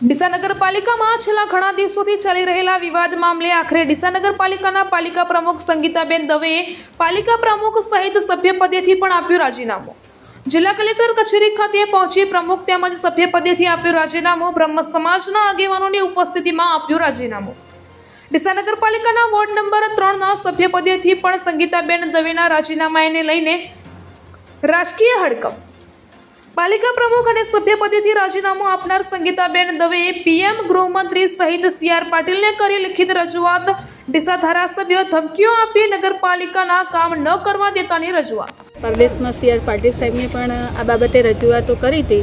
ડીસા નગરપાલિકામાં છેલ્લા ઘણા દિવસોથી ચાલી રહેલા વિવાદ મામલે આખરે ડીસા નગરપાલિકાના પાલિકા પ્રમુખ સંગીતાબેન દવેએ પાલિકા પ્રમુખ સહિત સભ્યપદેથી પણ આપ્યું રાજીનામું. જિલ્લા કલેક્ટર કચેરી ખાતે પહોંચી પ્રમુખ તેમજ સભ્યપદેથી આપ્યું રાજીનામું. બ્રહ્મ સમાજના આગેવાનોની ઉપસ્થિતિમાં આપ્યું રાજીનામું. ડીસા નગરપાલિકાના વોર્ડ નંબર ત્રણના સભ્યપદેથી પણ સંગીતાબેન દવેના રાજીનામાને લઈને રાજકીય હડકંપ પાલિકા પ્રમુખ અને સભ્યપદેથી રાજીનામું આપનાર સંગીતાબેન દવેએ પીએમ ગૃહમંત્રી સહિત સીઆર પાટીલને કરી લિખિત રજૂઆત. ડીસા ધારાસભ્ય ધમકીઓ આપી નગરપાલિકાના કામ ન કરવા દેતાની રજૂઆત. પરદેશમાં સીઆર પાટીલ સાહેબને પણ આ બાબતે રજૂઆતો કરી હતી.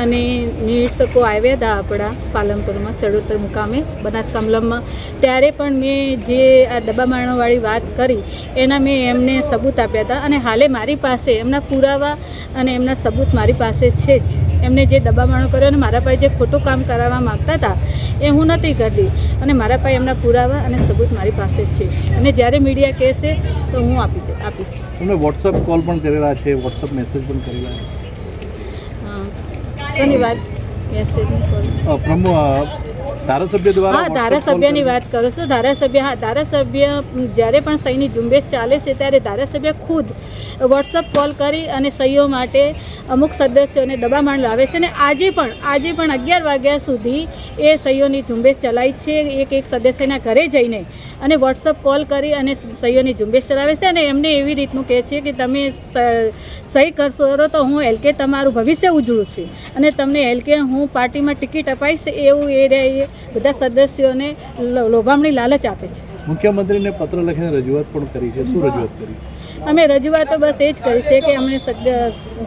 અને નિરીક્ષકો આવ્યા હતા આપણા પાલનપુરમાં ચડોતર મુકામે બનાસકાંબલમમાં ત્યારે પણ મેં જે આ દબામાણોવાળી વાત કરી એના મેં એમને સબૂત આપ્યા હતા અને હાલે મારી પાસે એમના પુરાવા અને એમના સબૂત મારી પાસે છે જ. એમને જે દબામાણો કર્યો અને મારા પાસે જે ખોટું કામ કરાવવા માગતા હતા એ હું નથી કરતી. અને મારા પાસે એમના પુરાવા અને સબૂત મારી પાસે છે જ. અને જ્યારે મીડિયા કહેશે તો હું આપી આપીશ. તમે વોટ્સઅપ કોલ પણ કરેલા છે વોટ્સઅપ મેસેજ પણ કરેલા છે. ધન્યવાદ મેસેજની કોલ અ, પ્રમુખ અ, ધારાસભ્ય દ્વારા હા ધારાસભ્યની વાત કરું છું. ધારાસભ્ય હા ધારાસભ્ય જ્યારે પણ સહીની ઝુંબેશ ચાલે છે ત્યારે ધારાસભ્ય ખુદ વોટ્સઅપ કોલ કરી અને સહીઓ માટે અમુક સદસ્યોને દબામણ લાવે છે. અને આજે પણ આજે પણ અગિયાર વાગ્યા સુધી એ સહીઓની ઝુંબેશ ચલાવી છે એક એક સદસ્યના ઘરે જઈને. અને વોટ્સઅપ કોલ કરી અને સહીઓની ઝુંબેશ ચલાવે છે અને એમને એવી રીતનું કહે છે કે તમે સ- સહી કરશો તો હું એલકે તમારું ભવિષ્ય ઉજળું છું. અને તમને એલકે હું પાર્ટીમાં ટિકિટ અપાઈશ એવું એ રહે એ બધા સદસ્યોને લોભામણી લાલચ આપે છે. મુખ્યમંત્રીને પત્ર લખીને રજૂઆત પણ કરી છે. શું રજૂઆત કરી? અમે રજૂઆતો બસ એ જ કરી છે કે અમે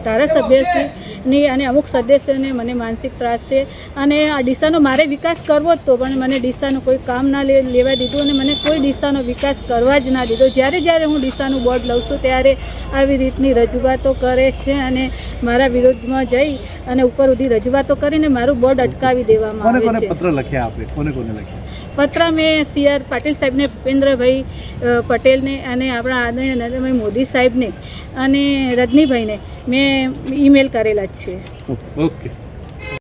ધારાસભ્યની અને અમુક સદસ્યોને મને માનસિક ત્રાસ છે અને આ ડીસાનો મારે વિકાસ કરવો જ તો પણ મને ડીસાનું કોઈ કામ ના લે લેવા દીધું અને મને કોઈ ડીસાનો વિકાસ કરવા જ ના દીધો. જ્યારે જ્યારે હું ડીસાનું બોર્ડ લઉં છું ત્યારે આવી રીતની રજૂઆતો કરે છે અને મારા વિરોધમાં જઈ અને ઉપર સુધી રજૂઆતો કરીને મારું બોર્ડ અટકાવી દેવામાં આવે છે. પત્ર લખ્યા? આપે? કોને કોને લખ્યા? પત્ર મેં સી આર પાટીલ સાહેબને ભૂપેન્દ્રભાઈ પટેલને અને આપણા આદરણીય નરેન્દ્રભાઈ મોદી સાહેબને અને રજનીભાઈને મેં ઈમેલ કરેલા જ છે. ઓકે.